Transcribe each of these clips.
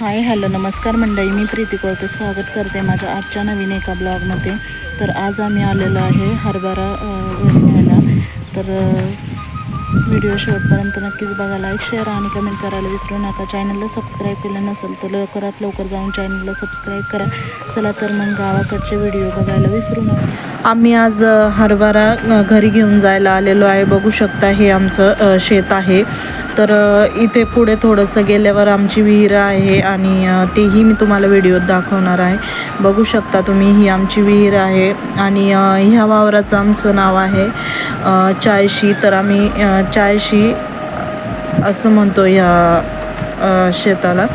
Hi hello नमस्कार मंडळी. मी प्रीती कोळते स्वागत करते माझ्या आजच्या नवीन एका ब्लॉगमध्ये. तर आज आम्ही आलेलो आहे हरभरा घ्यायला तर व्हिडिओ शेवटपर्यंत नक्कीच बघा. लाईक शेअर आणि कमेंट करायला विसरू नका. चॅनलला सबस्क्राईब केलं नसेल तर लवकरात लवकर जाऊन चॅनलला सबस्क्राईब करा. चला तर मग गावाकडचे व्हिडिओ बघायला विसरू नका. आम्ही आज हरभरा घरी घेऊन जायला आलेलो आहे. बघू शकता हे आमचं शेत आहे. तर इथे पुढे थोडंसं गेल्यावर आमची विहीर आहे आणि तेही मी तुम्हाला व्हिडिओत दाखवणार आहे. बघू शकता तुम्ही ही आमची विहीर आहे आणि ह्या वावराचं आमचं नाव आहे. चायशी तर आम्ही चायशी असं म्हणतो ह्या शेताला.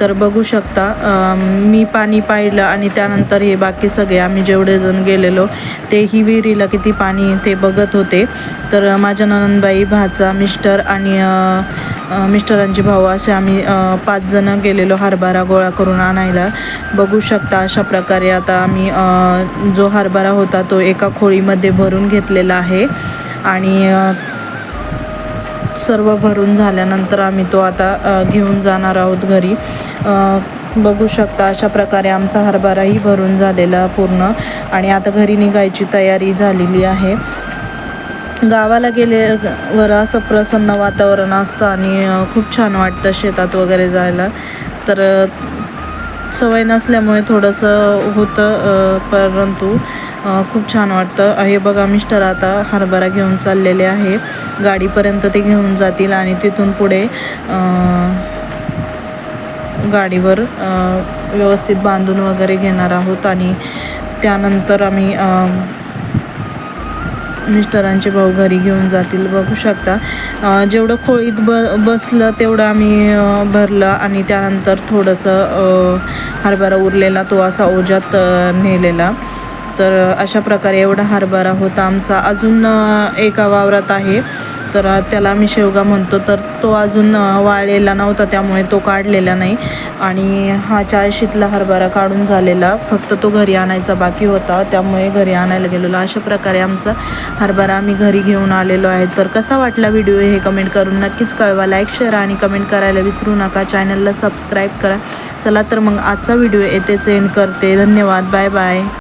तर बघू शकता मी पाणी पाहिलं आणि त्यानंतर हे बाकी सगळे आम्ही जेवढे जण गेलेलो तेही विहिरीला किती पाणी ते बघत होते. तर माझ्या ननंदबाई भाचा मिस्टर आणि मिस्टरांचे भाऊ असे आम्ही पाच जण गेलेलो हरभरा गोळा करून आणायला. बघू शकता अशा प्रकारे आता आम्ही जो हरभरा होता तो एका खोळीमध्ये भरून घेतलेला आहे. आणि सर्व भरून झाल्यानंतर आम्ही तो आता घेऊन जाणार आहोत घरी. बघू शकता अशा प्रकारे आमचा हरभराही भरून झालेला पूर्ण. आणि आता घरी निघायची तयारी झालेली आहे. गावाला गेल्यावर असं प्रसन्न वातावरण असतं आणि खूप छान वाटतं शेतात वगैरे जायला. तर सवय नसल्यामुळे थोडंसं होतं परंतु खूप छान वाटतं. हे बघा मिस्टर आता हरभरा घेऊन चाललेले आहे. गाडीपर्यंत ते घेऊन जातील आणि तिथून पुढे गाडीवर व्यवस्थित बांधून वगैरे घेणार आहोत. आणि त्यानंतर आम्ही मिस्टरांचे भाऊ घरी घेऊन जातील. बघू शकता. जेवढं खोळीत ब बसलं तेवढं आम्ही भरलं आणि त्यानंतर थोडंसं हरभरा उरलेला तो असा ओझ्यात नेलेला. तर अशा प्रकारे एवढा हरभरा होता. आमचा अजून एका वावरात आहे. तर त्याला आम्ही शेवगा म्हणतो. तर तो अजून वाळलेला नव्हता. त्यामुळे तो काढलेला नाही. आणि हा चाळशीतला हरभरा काढून झालेला. फक्त तो घरी आणायचा बाकी होता. त्यामुळे घरी आणायला गेलेलो. अशा प्रकारे आमचा हरभरा आम्ही घरी घेऊन आलेलो आहे. तर कसा वाटला व्हिडिओ हे कमेंट करून नक्कीच कळवा. लाईक शेअर आणि कमेंट करायला विसरू नका. चॅनलला सबस्क्राईब करा. चला तर मग आजचा व्हिडिओ येथेच एंड करते. धन्यवाद. Bye bye.